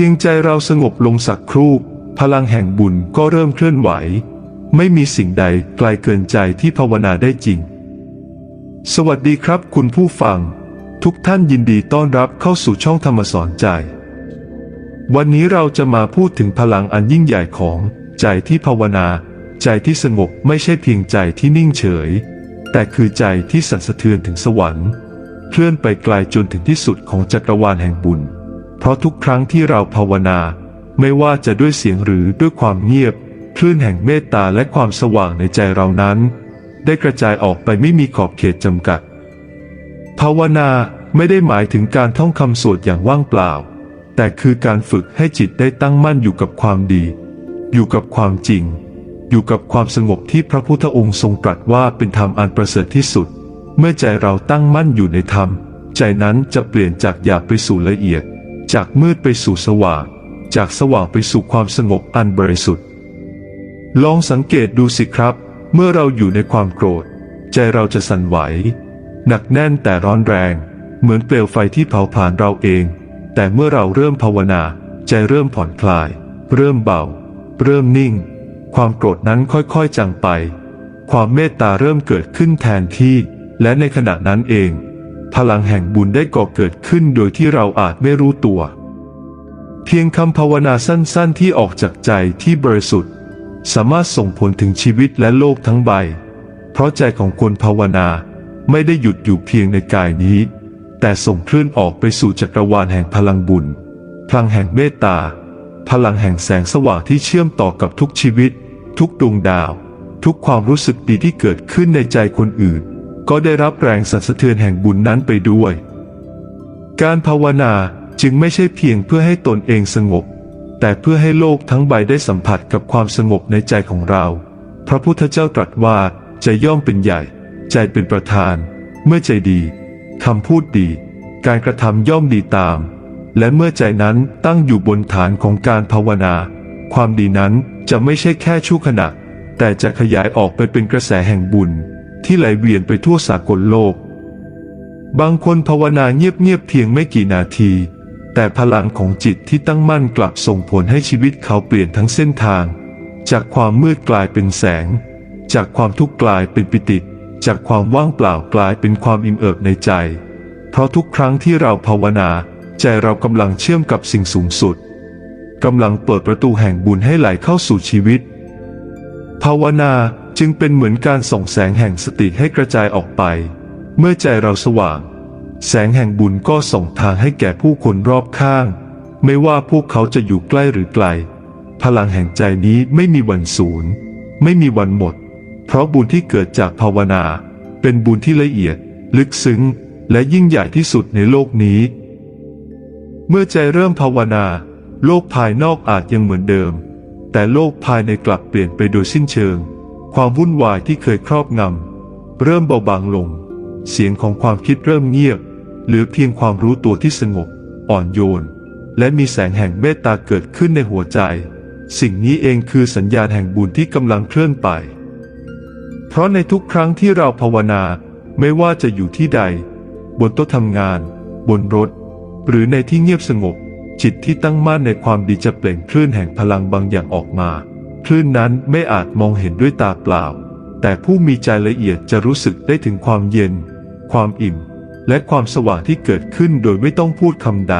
พียงใจเราสงบลงสักครู่ พลังแห่งบุญก็เริ่มเคลื่อนไหว ไม่มีสิ่งใดไกลเกินใจที่ภาวนาได้จริง สวัสดีครับคุณผู้ฟัง ทุกท่านยินดีต้อนรับเข้าสู่ช่องธรรมสอนใจ วันนี้เราจะมาพูดถึงพลังอันยิ่งใหญ่ของใจที่ภาวนา ใจที่สงบไม่ใช่เพียงใจที่นิ่งเฉย แต่คือใจที่สั่นสะเทือนถึงสวรรค์ เคลื่อนไปไกลจนถึงที่สุดของจักรวาลแห่งบุญ เพราะทุกครั้งที่เราภาวนา ไม่ว่าจะด้วยเสียงหรือด้วยความเงียบคลื่นแห่งเมตตาและความสว่างในใจเรานั้น ได้กระจายออกไปไม่มีขอบเขตจำกัด ภาวนาไม่ได้หมายถึงการท่องคำสวดอย่างว่างเปล่า แต่คือการฝึกให้จิตได้ตั้งมั่นอยู่กับความดี อยู่กับความจริง อยู่กับความสงบที่พระพุทธองค์ทรงตรัสว่าเป็นธรรมอันประเสริฐที่สุด เมื่อใจเราตั้งมั่นอยู่ในธรรม ใจนั้นจะเปลี่ยนจากหยาบไปสู่ละเอียด จากมืดไปสู่สว่าง จากสว่างไปสู่ความสงบอันบริสุทธิ์ ลองสังเกตดูสิครับ เมื่อเราอยู่ในความโกรธ ใจเราจะสั่นไหว หนักแน่นแต่ร้อนแรง เหมือนเปลวไฟที่เผาผลาญเราเอง แต่เมื่อเราเริ่มภาวนา ใจเริ่มผ่อนคลาย เริ่มเบา เริ่มนิ่ง ความโกรธนั้นค่อยๆจางไป ความเมตตาเริ่มเกิดขึ้นแทนที่ และในขณะนั้นเอง พลังแห่งบุญได้ก่อเกิดขึ้นโดยที่เราอาจไม่รู้ตัว เพียงคำภาวนาสั้นๆ ที่ออกจากใจที่บริสุทธิ์ สามารถส่งผลถึงชีวิตและโลกทั้งใบ เพราะใจของคนภาวนาไม่ได้หยุดอยู่เพียงในกายนี้ แต่ส่งคลื่นออกไปสู่จักรวาลแห่งพลังบุญ พลังแห่งเมตตา พลังแห่งแสงสว่างที่เชื่อมต่อกับทุกชีวิต ทุกดวงดาว ทุกความรู้สึกดีที่เกิดขึ้นในใจคนอื่น ก็ได้รับแรงสั่นสะเทือนแห่งบุญนั้นไปด้วย การภาวนาจึงไม่ใช่เพียงเพื่อให้ตนเองสงบ แต่เพื่อให้โลกทั้งใบได้สัมผัสกับความสงบในใจของเรา พระพุทธเจ้าตรัสว่าใจย่อมเป็นใหญ่ ใจเป็นประธาน เมื่อใจดีคำพูดดี การกระทำย่อมดีตาม และเมื่อใจนั้นตั้งอยู่บนฐานของการภาวนา ความดีนั้นจะไม่ใช่แค่ชั่วขณะ แต่จะขยายออกไปเป็นกระแสแห่งบุญ ที่ไหลเวียนไปทั่วสากลโลก บางคนภาวนาเงียบๆเพียงไม่กี่นาที แต่พลังของจิตที่ตั้งมั่นกลับส่งผลให้ชีวิตเขาเปลี่ยนทั้งเส้นทาง จากความมืดกลายเป็นแสง จากความทุกข์กลายเป็นปิติ จากความว่างเปล่ากลายเป็นความอิ่มเอิบในใจ เพราะทุกครั้งที่เราภาวนา ใจเรากำลังเชื่อมกับสิ่งสูงสุดกำลังเปิดประตูแห่งบุญให้ไหลเข้าสู่ชีวิต ภาวนา จึงเป็นเหมือนการส่องแสงแห่งสติให้กระจายออกไป เมื่อใจเราสว่าง แสงแห่งบุญก็ส่งทางให้แก่ผู้คนรอบข้าง ไม่ว่าพวกเขาจะอยู่ใกล้หรือไกล พลังแห่งใจนี้ไม่มีวันสูญไม่มีวันหมด เพราะบุญที่เกิดจากภาวนา เป็นบุญที่ละเอียด ลึกซึ้ง และยิ่งใหญ่ที่สุดในโลกนี้ เมื่อใจเริ่มภาวนา โลกภายนอกอาจยังเหมือนเดิม แต่โลกภายในกลับเปลี่ยนไปโดยสิ้นเชิง ความวุ่นวายที่เคยครอบงำเริ่มเบาบางลง เสียงของความคิดเริ่มเงียบ เหลือเพียงความรู้ตัวที่สงบ อ่อนโยน และมีแสงแห่งเมตตาเกิดขึ้นในหัวใจ สิ่งนี้เองคือสัญญาณแห่งบุญที่กำลังเคลื่อนไป เพราะในทุกครั้งที่เราภาวนาไม่ว่าจะอยู่ที่ใด บนโต๊ะทำงาน บนรถ หรือในที่เงียบสงบ จิตที่ตั้งมั่นในความดีจะเปล่งคลื่นแห่งพลังบางอย่างออกมา คลื่นนั้นไม่อาจมองเห็นด้วยตาเปล่า แต่ผู้มีใจละเอียดจะรู้สึกได้ถึงความเย็น ความอิ่ม และความสว่างที่เกิดขึ้นโดยไม่ต้องพูดคำใด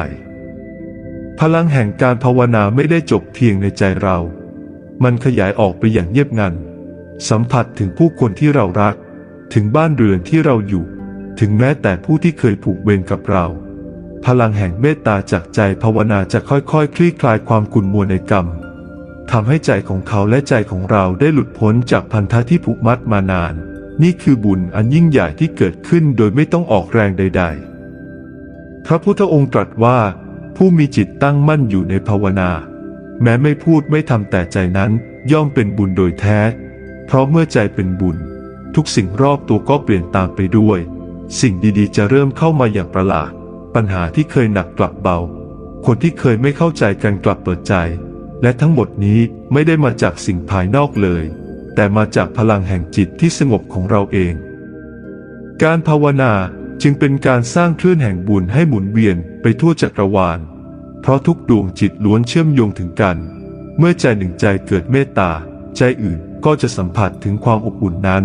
พลังแห่งการภาวนาไม่ได้จบเพียงในใจเรา มันขยายออกไปอย่างเงียบงัน สัมผัสถึงผู้คนที่เรารัก ถึงบ้านเรือนที่เราอยู่ ถึงแม้แต่ผู้ที่เคยผูกเวรกับเรา พลังแห่งเมตตาจากใจภาวนาจะค่อยๆคคลี่คลายความขุ่นมัวในกรรม ทำให้ใจของเขาและใจของเราได้หลุดพ้นจากพันธะที่ผูกมัดมานาน นี่คือบุญอันยิ่งใหญ่ที่เกิดขึ้นโดยไม่ต้องออกแรงใด ๆ พระพุทธองค์ตรัสว่า ผู้มีจิตตั้งมั่นอยู่ในภาวนา แม้ไม่พูดไม่ทำแต่ใจนั้นย่อมเป็นบุญโดยแท้ เพราะเมื่อใจเป็นบุญ ทุกสิ่งรอบตัวก็เปลี่ยนตามไปด้วย สิ่งดีๆ จะเริ่มเข้ามาอย่างประหลาด ปัญหาที่เคยหนักกลับเบา คนที่เคยไม่เข้าใจกันกลับเปิดใจ และทั้งหมดนี้ไม่ได้มาจากสิ่งภายนอกเลย แต่มาจากพลังแห่งจิตที่สงบของเราเอง การภาวนาจึงเป็นการสร้างคลื่นแห่งบุญให้หมุนเวียนไปทั่วจักรวาล เพราะทุกดวงจิตล้วนเชื่อมโยงถึงกัน เมื่อใจหนึ่งใจเกิดเมตตา ใจอื่นก็จะสัมผัสถึงความอบอุ่นนั้น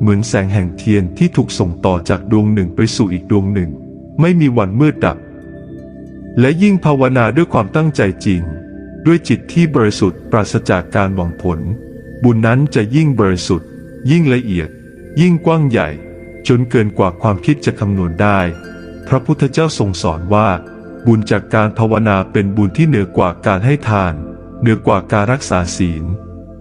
เหมือนแสงแห่งเทียนที่ถูกส่งต่อจากดวงหนึ่งไปสู่อีกดวงหนึ่ง ไม่มีวันมืดดับ และยิ่งภาวนาด้วยความตั้งใจจริง ด้วยจิตที่บริสุทธิ์ปราศจากการหวังผล บุญนั้นจะยิ่งบริสุทธิ์ ยิ่งละเอียด ยิ่งกว้างใหญ่ จนเกินกว่าความคิดจะคำนวณได้ พระพุทธเจ้าทรงสอนว่า บุญจากการภาวนาเป็นบุญที่เหนือกว่าการให้ทาน เหนือกว่าการรักษาศีล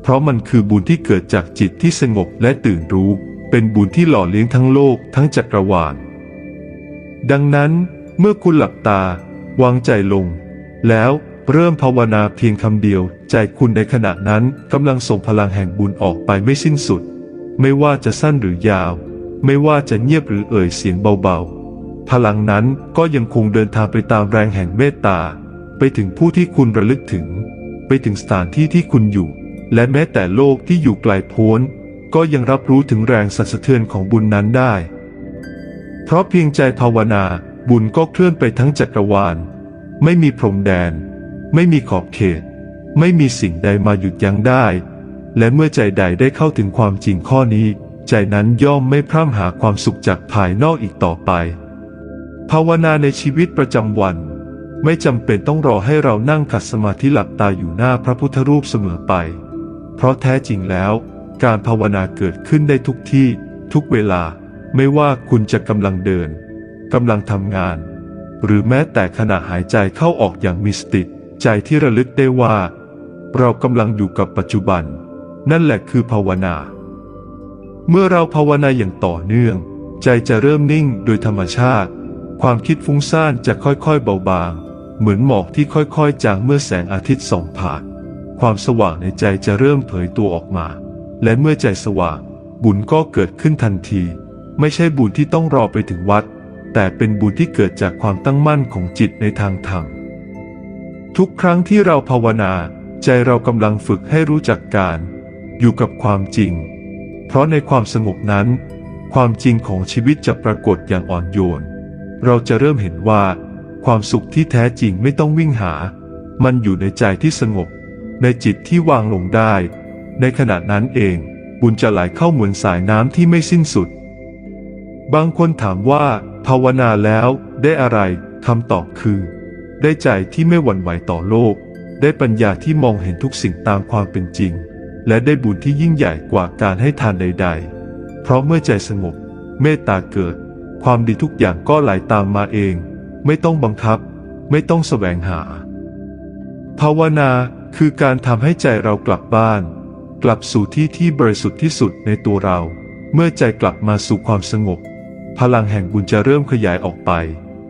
เพราะมันคือบุญที่เกิดจากจิตที่สงบและตื่นรู้ เป็นบุญที่หล่อเลี้ยงทั้งโลกทั้งจักรวาล ดังนั้นเมื่อคุณหลับตา วางใจลง แล้ว เริ่มภาวนาเพียงคำเดียว ใจคุณในขณะนั้นกำลังส่งพลังแห่งบุญออกไปไม่สิ้นสุด ไม่ว่าจะสั้นหรือยาว ไม่ว่าจะเงียบหรือเอ่ยเสียงเบาๆ พลังนั้นก็ยังคงเดินทางไปตามแรงแห่งเมตตา ไปถึงผู้ที่คุณระลึกถึง ไปถึงสถานที่ที่คุณอยู่ และแม้แต่โลกที่อยู่ไกลโพ้น ก็ยังรับรู้ถึงแรงสั่นสะเทือนของบุญนั้นได้ เพราะเพียงใจภาวนาบุญก็เคลื่อนไปทั้งจักรวาล ไม่มีพรมแดน ไม่มีขอบเขต ไม่มีสิ่งใดมาหยุดยั้งได้ และเมื่อใจใดได้เข้าถึงความจริงข้อนี้ ใจนั้นย่อมไม่พร่ำหาความสุขจากภายนอกอีกต่อไป ภาวนาในชีวิตประจำวัน ไม่จำเป็นต้องรอให้เรานั่งขัดสมาธิหลับตาอยู่หน้าพระพุทธรูปเสมอไป เพราะแท้จริงแล้ว การภาวนาเกิดขึ้นได้ทุกที่ ทุกเวลา ไม่ว่าคุณจะกำลังเดินกำลังทำงาน หรือแม้แต่ขณะหายใจเข้าออกอย่างมีสติ ใจที่ระลึกได้ว่า เรากำลังอยู่กับปัจจุบัน นั่นแหละคือภาวนา เมื่อเราภาวนาอย่างต่อเนื่อง ใจจะเริ่มนิ่งโดยธรรมชาติ ความคิดฟุ้งซ่านจะค่อยๆเบาบาง เหมือนหมอกที่ค่อยๆจางเมื่อแสงอาทิตย์ส่องผ่าน ความสว่างในใจจะเริ่มเผยตัวออกมา และเมื่อใจสว่าง บุญก็เกิดขึ้นทันที ไม่ใช่บุญที่ต้องรอไปถึงวัด แต่เป็นบุญที่เกิดจากความตั้งมั่นของจิตในทางธรรม ทุกครั้งที่เราภาวนา ใจเรากำลังฝึกให้รู้จักการ อยู่กับความจริง เพราะในความสงบนั้น ความจริงของชีวิตจะปรากฏอย่างอ่อนโยน เราจะเริ่มเห็นว่า ความสุขที่แท้จริงไม่ต้องวิ่งหา มันอยู่ในใจที่สงบ ในจิตที่วางลงได้ ในขณะนั้นเอง บุญจะไหลเข้าเหมือนสายน้ำที่ไม่สิ้นสุด บางคนถามว่า ภาวนาแล้วได้อะไรคำตอบคือ ได้ใจที่ไม่หวั่นไหวต่อโลก ได้ปัญญาที่มองเห็นทุกสิ่งตามความเป็นจริง และได้บุญที่ยิ่งใหญ่กว่าการให้ทานใด ๆ เพราะเมื่อใจสงบ เมตตาเกิด ความดีทุกอย่างก็ไหลตามมาเอง ไม่ต้องบังคับ ไม่ต้องแสวงหา ภาวนาคือการทำให้ใจเรากลับบ้าน กลับสู่ที่ที่บริสุทธิ์ที่สุดในตัวเรา เมื่อใจกลับมาสู่ความสงบ พลังแห่งบุญจะเริ่มขยายออกไป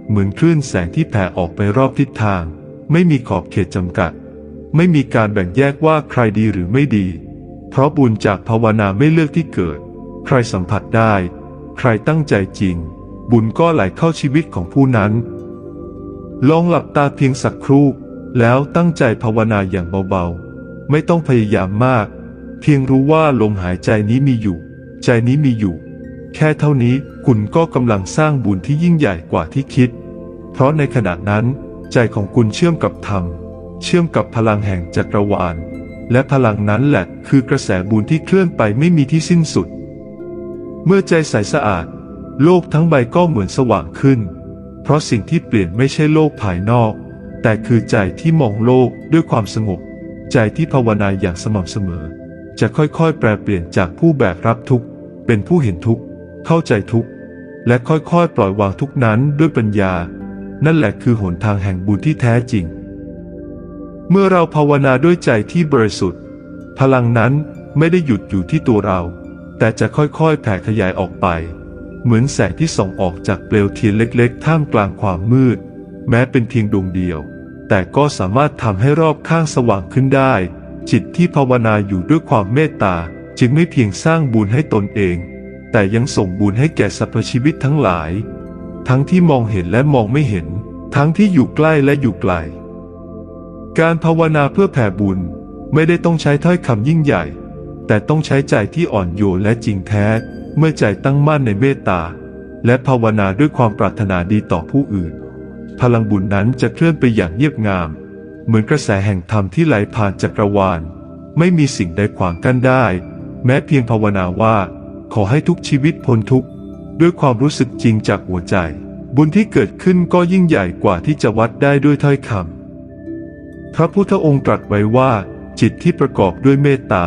เหมือนคลื่นแสงที่แผ่ออกไปรอบทิศทาง ไม่มีขอบเขตจำกัด ไม่มีการแบ่งแยกว่าใครดีหรือไม่ดี เพราะบุญจากภาวนาไม่เลือกที่เกิด ใครสัมผัสได้ ใครตั้งใจจริง บุญก็ไหลเข้าชีวิตของผู้นั้น ลองหลับตาเพียงสักครู่ แล้วตั้งใจภาวนาอย่างเบาๆ ไม่ต้องพยายามมาก เพียงรู้ว่าลมหายใจนี้มีอยู่ ใจนี้มีอยู่ แค่เท่านี้คุณก็กำลังสร้างบุญที่ยิ่งใหญ่กว่าที่คิด เพราะในขณะนั้น ใจของคุณเชื่อมกับธรรม เชื่อมกับพลังแห่งจักรวาล และพลังนั้นแหละคือกระแสบุญที่เคลื่อนไปไม่มีที่สิ้นสุด เมื่อใจใสสะอาด โลกทั้งใบก็เหมือนสว่างขึ้น เพราะสิ่งที่เปลี่ยนไม่ใช่โลกภายนอก แต่คือใจที่มองโลกด้วยความสงบ ใจที่ภาวนาอย่างสม่ำเสมอ จะค่อยๆ แปลเปลี่ยนจากผู้แบกรับทุกข์เป็นผู้เห็นทุกข์เข้าใจทุกข์และค่อยๆ ปล่อยวางทุกข์นั้นด้วยปัญญา นั่นแหละคือหนทางแห่งบุญที่แท้จริง เมื่อเราภาวนาด้วยใจที่บริสุทธิ์ พลังนั้นไม่ได้หยุดอยู่ที่ตัวเรา แต่จะค่อยๆแผ่ขยายออกไป เหมือนแสงที่ส่องออกจากเปลวเทียนเล็ก ๆ ท่ามกลางความมืด แม้เป็นเพียงดวงเดียว แต่ก็สามารถทำให้รอบข้างสว่างขึ้นได้ จิตที่ภาวนาอยู่ด้วยความเมตตาจึงไม่เพียงสร้างบุญให้ตนเอง แต่ยังส่งบุญให้แก่สรรพชีวิตทั้งหลาย ทั้งที่มองเห็นและมองไม่เห็น ทั้งที่อยู่ใกล้และอยู่ไกล การภาวนาเพื่อแผ่บุญไม่ได้ต้องใช้ถ้อยคำยิ่งใหญ่ แต่ต้องใช้ใจที่อ่อนโยนและจริงแท้ เมื่อใจตั้งมั่นในเมตตา และภาวนาด้วยความปรารถนาดีต่อผู้อื่น พลังบุญนั้นจะเคลื่อนไปอย่างเงียบงาม เหมือนกระแสแห่งธรรมที่ไหลผ่านจักรวาล ไม่มีสิ่งใดขวางกั้นได้ แม้เพียงภาวนาว่า ขอให้ทุกชีวิตพ้นทุกข์ ด้วยความรู้สึกจริงจากหัวใจ บุญที่เกิดขึ้นก็ยิ่งใหญ่กว่าที่จะวัดได้ด้วยถ้อยคำพระพุทธองค์ตรัสไว้ว่า จิตที่ประกอบด้วยเมตตา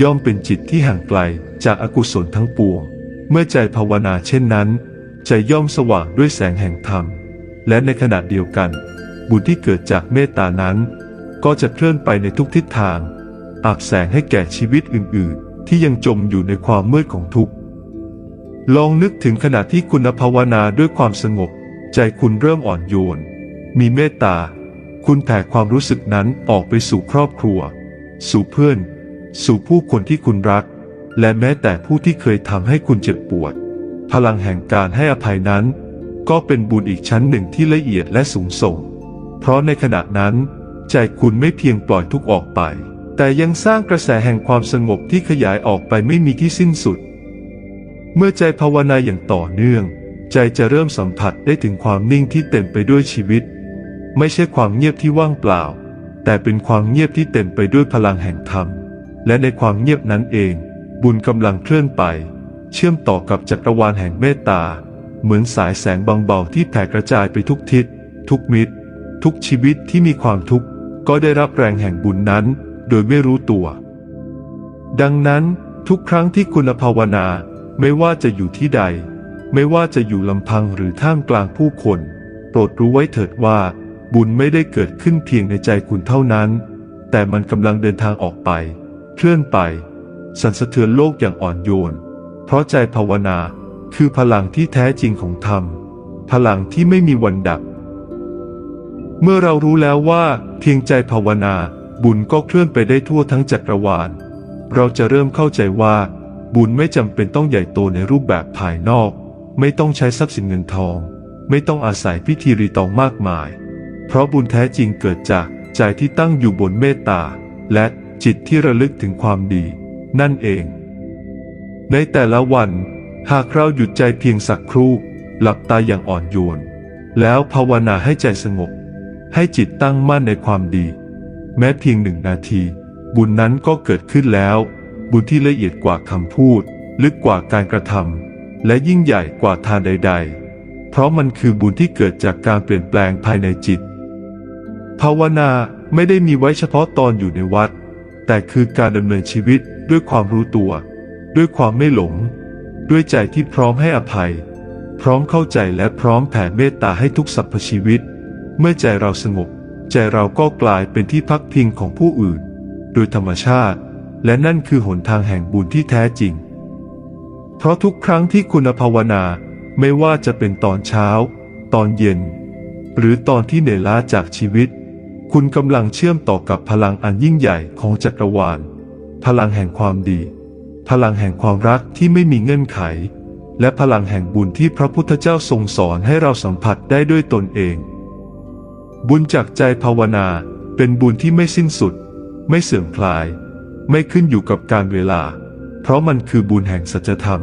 ย่อมเป็นจิตที่ห่างไกลจากอากุศลทั้งปวง เมื่อใจภาวนาเช่นนั้นใจย่อมสว่างด้วยแสงแห่งธรรม และในขณะเดียวกัน บุญที่เกิดจากเมตตานั้น ก็จะเคลื่อนไปในทุกทิศทางอาบแสงให้แก่ชีวิตอื่น ๆ ที่ยังจมอยู่ในความมืดของทุกข์ ลองนึกถึงขณะที่คุณภาวนาด้วยความสงบ ใจคุณเริ่มอ่อนโยน มีเมตตา คุณแผ่ความรู้สึกนั้นออกไปสู่ครอบครัว สู่เพื่อน สู่ผู้คนที่คุณรัก และแม้แต่ผู้ที่เคยทำให้คุณเจ็บปวด พลังแห่งการให้อภัยนั้น ก็เป็นบุญอีกชั้นหนึ่งที่ละเอียดและสูงส่ง เพราะในขณะนั้น ใจคุณไม่เพียงปล่อยทุกออกไป แต่ยังสร้างกระแสแห่งความสงบที่ขยายออกไปไม่มีที่สิ้นสุด เมื่อใจภาวนาอย่างต่อเนื่อง ใจจะเริ่มสัมผัสได้ถึงความนิ่งที่เต็มไปด้วยชีวิต ไม่ใช่ความเงียบที่ว่างเปล่า แต่เป็นความเงียบที่เต็มไปด้วยพลังแห่งธรรม และในความเงียบนั้นเอง บุญกำลังเคลื่อนไป เชื่อมต่อกับจักรวาลแห่งเมตตา เหมือนสายแสงบางเบาที่แผ่กระจายไปทุกทิศ ทุกมิตร ทุกชีวิตที่มีความทุกข์ก็ได้รับแรงแห่งบุญนั้น โดยไม่รู้ตัว ดังนั้นทุกครั้งที่คุณภาวนา ไม่ว่าจะอยู่ที่ใด ไม่ว่าจะอยู่ลำพังหรือท่ามกลางผู้คน โปรดรู้ไว้เถิดว่า บุญไม่ได้เกิดขึ้นเพียงในใจคุณเท่านั้น แต่มันกำลังเดินทางออกไป เคลื่อนไป สั่นสะเทือนโลกอย่างอ่อนโยน เพราะใจภาวนาคือพลังที่แท้จริงของธรรม พลังที่ไม่มีวันดับ เมื่อเรารู้แล้วว่า เพียงใจภาวนาบุญก็เคลื่อนไปได้ทั่วทั้งจักรวาล เราจะเริ่มเข้าใจว่า บุญไม่จำเป็นต้องใหญ่โตในรูปแบบภายนอก ไม่ต้องใช้ทรัพย์สินเงินทอง ไม่ต้องอาศัยพิธีรีตองมากมาย เพราะบุญแท้จริงเกิดจากใจที่ตั้งอยู่บนเมตตา และจิตที่ระลึกถึงความดี นั่นเอง ในแต่ละวัน หากเราหยุดใจเพียงสักครู่ หลับตาอย่างอ่อนโยน แล้วภาวนาให้ใจสงบ ให้จิตตั้งมั่นในความดี แม้เพียงหนึ่งนาที บุญนั้นก็เกิดขึ้นแล้ว บุญที่ละเอียดกว่าคำพูด ลึกกว่าการกระทำและยิ่งใหญ่กว่าทานใด ๆ เพราะมันคือบุญที่เกิดจากการเปลี่ยนแปลงภายในจิต ภาวนาไม่ได้มีไว้เฉพาะตอนอยู่ในวัด แต่คือการดำเนินชีวิตด้วยความรู้ตัว ด้วยความไม่หลง ด้วยใจที่พร้อมให้อภัย พร้อมเข้าใจและพร้อมแผ่เมตตาให้ทุกสรรพชีวิต เมื่อใจเราสงบ ใจเราก็กลายเป็นที่พักพิงของผู้อื่น โดยธรรมชาติ และนั่นคือหนทางแห่งบุญที่แท้จริง เพราะทุกครั้งที่คุณภาวนาไม่ว่าจะเป็นตอนเช้า ตอนเย็น หรือตอนที่เหนื่อยล้าจากชีวิต คุณกำลังเชื่อมต่อกับพลังอันยิ่งใหญ่ของจักรวาล พลังแห่งความดี พลังแห่งความรักที่ไม่มีเงื่อนไข และพลังแห่งบุญที่พระพุทธเจ้าทรงสอนให้เราสัมผัสได้ด้วยตนเอง บุญจากใจภาวนาเป็นบุญที่ไม่สิ้นสุด ไม่เสื่อมคลาย ไม่ขึ้นอยู่กับการเวลา เพราะมันคือบุญแห่งสัจธรรม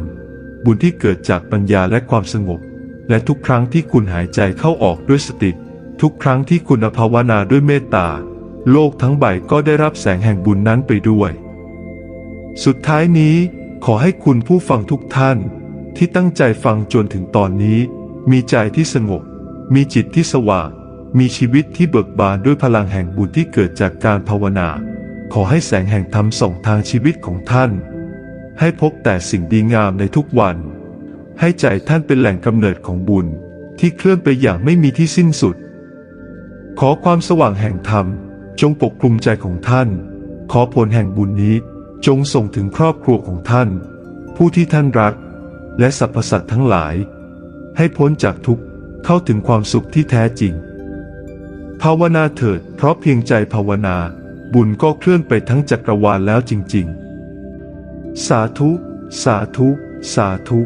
บุญที่เกิดจากปัญญาและความสงบ และทุกครั้งที่คุณหายใจเข้าออกด้วยสติ ทุกครั้งที่คุณภาวนาด้วยเมตตา โลกทั้งใบก็ได้รับแสงแห่งบุญนั้นไปด้วย สุดท้ายนี้ ขอให้คุณผู้ฟังทุกท่าน ที่ตั้งใจฟังจนถึงตอนนี้ มีใจที่สงบ มีจิตที่สว่างมีชีวิตที่เบิกบานด้วยพลังแห่งบุญที่เกิดจากการภาวนา ขอให้แสงแห่งธรรมส่องทางชีวิตของท่าน ให้พบแต่สิ่งดีงามในทุกวัน ให้ใจท่านเป็นแหล่งกำเนิดของบุญที่เคลื่อนไปอย่างไม่มีที่สิ้นสุด ขอความสว่างแห่งธรรม จงปกคลุมใจของท่าน ขอผลแห่งบุญนี้จงส่งถึงครอบครัวของท่าน ผู้ที่ท่านรัก และสรรพสัตว์ทั้งหลาย ให้พ้นจากทุกข์เข้าถึงความสุขที่แท้จริง ภาวนาเถิดเพราะเพียงใจภาวนา บุญก็เคลื่อนไปทั้งจักรวาลแล้วจริง ๆ สาธุ สาธุ สาธุ